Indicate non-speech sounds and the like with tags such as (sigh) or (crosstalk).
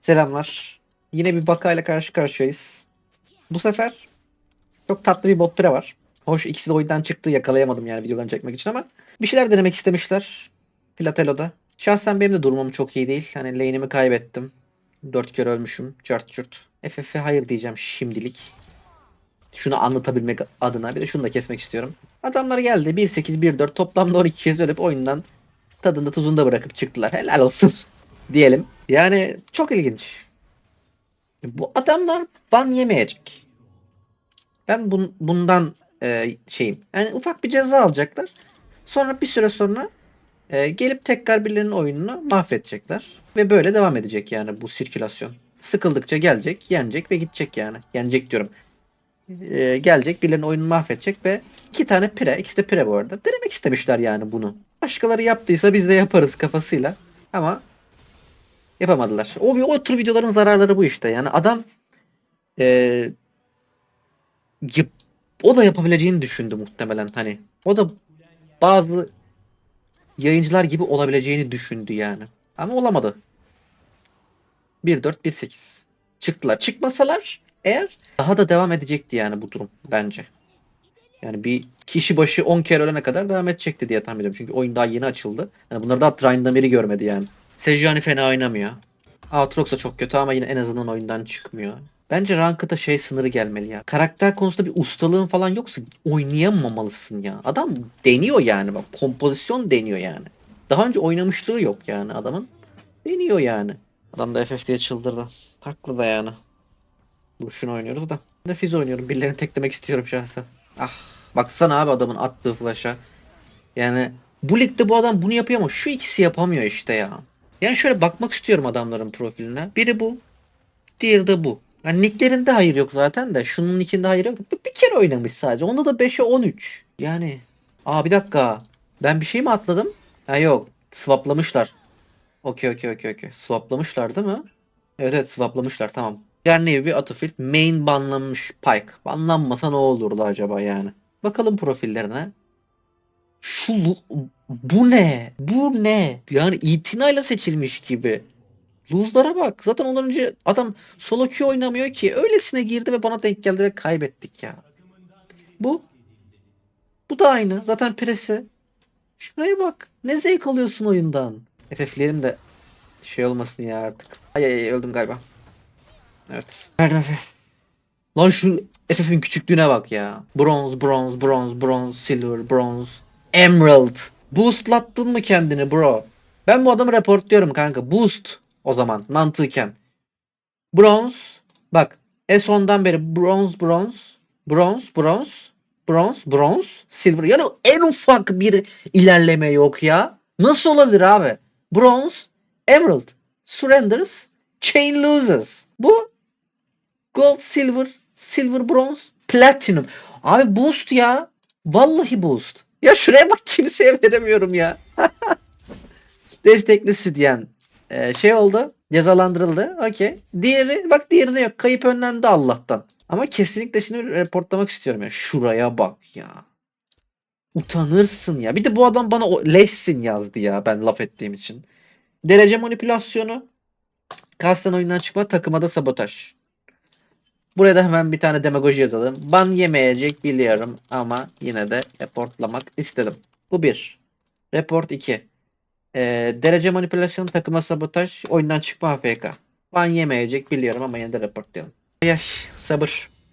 Selamlar. Yine bir vakayla karşı karşıyayız. Bu sefer çok tatlı bir bot pire var. Hoş ikisi de oyundan çıktı yakalayamadım yani videolarını çekmek için ama bir şeyler denemek istemişler. Platelo'da. Şahsen benim de durumum çok iyi değil. Hani lane'imi kaybettim. Dört kere ölmüşüm. Cart curt. FF'e hayır diyeceğim şimdilik. Şunu anlatabilmek adına bir de şunu da kesmek istiyorum. Adamlar geldi 1-8 1-4 toplamda 12 kez ölüp oyundan tadında tuzunda bırakıp çıktılar. Helal olsun diyelim. Yani çok ilginç. Bu adamlar ban yemeyecek. Ben bun- bundan e, şeyim. Yani ufak bir ceza alacaklar. Sonra bir süre sonra e, gelip tekrar birilerinin oyununu mahvedecekler. Ve böyle devam edecek yani bu sirkülasyon. Sıkıldıkça gelecek, yenecek ve gidecek yani. Yenecek diyorum. E, gelecek, birilerinin oyununu mahvedecek ve iki tane pire, ikisi de pire bu arada. Denemek istemişler yani bunu. Başkaları yaptıysa biz de yaparız kafasıyla. Ama yapamadılar. O, o tür videoların zararları bu işte. Yani adam e, yap- o da yapabileceğini düşündü muhtemelen hani. O da bazı yayıncılar gibi olabileceğini düşündü yani. Ama olamadı. 1-4-1-8. Çıktılar. Çıkmasalar eğer daha da devam edecekti yani bu durum bence. Yani bir kişi başı 10 kere ölene kadar devam edecekti diye tahmin ediyorum. Çünkü oyun daha yeni açıldı. Yani bunları daha Trine'dan beri görmedi yani. Sejuani fena oynamıyor. Aatrox da çok kötü ama yine en azından oyundan çıkmıyor. Bence Ranked'a şey sınırı gelmeli ya. Karakter konusunda bir ustalığın falan yoksa oynayamamalısın ya. Adam deniyor yani. Bak kompozisyon deniyor yani. Daha önce oynamışlığı yok yani adamın. Deniyor yani. Adam da FF diye çıldırdı. Haklı da yani. Şunu oynuyoruz da. Ben de Fizz oynuyorum. Birilerini teklemek istiyorum şahsen. Ah baksana abi adamın attığı flash'a. Yani bu ligde bu adam bunu yapıyor ama şu ikisi yapamıyor işte ya. Yani şöyle bakmak istiyorum adamların profiline. Biri bu. Diğeri de bu. Yani nicklerinde hayır yok zaten de. Şunun nickinde hayır yok. Bir, kere oynamış sadece. Onda da 5'e 13. Yani. Aa bir dakika. Ben bir şey mi atladım? Ha yok. Swaplamışlar. Okey okey okey okey. Swaplamışlar değil mi? Evet evet swaplamışlar tamam. Diğer nevi bir Battlefield main banlanmış Pike. Banlanmasa ne olurdu acaba yani? Bakalım profillerine. Şu bu ne? Bu ne? Yani itinayla seçilmiş gibi. Lose'lara bak. Zaten ondan önce adam solo queue oynamıyor ki. Öylesine girdi ve bana denk geldi ve kaybettik ya. Bu. Bu da aynı. Zaten presi. Şuraya bak. Ne zevk alıyorsun oyundan. FF'lerin de şey olmasın ya artık. Ay ay ay öldüm galiba. Evet. Verdim FF. Lan şu FF'in küçüklüğüne bak ya. Bronze, bronze, bronze, bronze, silver, bronze, emerald. Boostlattın mı kendini bro? Ben bu adamı reportluyorum kanka. Boost o zaman mantıken. Bronze. Bak. S10'dan beri bronze, bronze, bronze, bronze, bronze, bronze, silver. Yani en ufak bir ilerleme yok ya. Nasıl olabilir abi? Bronze, emerald, surrenders, chain loses. Bu gold, silver, silver, bronze, platinum. Abi boost ya. Vallahi boost. Ya şuraya bak kimseye veremiyorum ya. (laughs) Destekli sütyen e, şey oldu. Cezalandırıldı. Okey. Diğeri bak diğerine yok. Kayıp önlendi Allah'tan. Ama kesinlikle şimdi reportlamak istiyorum ya. Şuraya bak ya. Utanırsın ya. Bir de bu adam bana o leşsin yazdı ya ben laf ettiğim için. Derece manipülasyonu. Kasten oyundan çıkma takıma da sabotaj. Buraya da hemen bir tane demagoji yazalım. Ban yemeyecek biliyorum ama yine de reportlamak istedim. Bu bir. Report 2. Ee, derece manipülasyon takıma sabotaj oyundan çıkma AFK. Ban yemeyecek biliyorum ama yine de reportlayalım. Yaş sabır.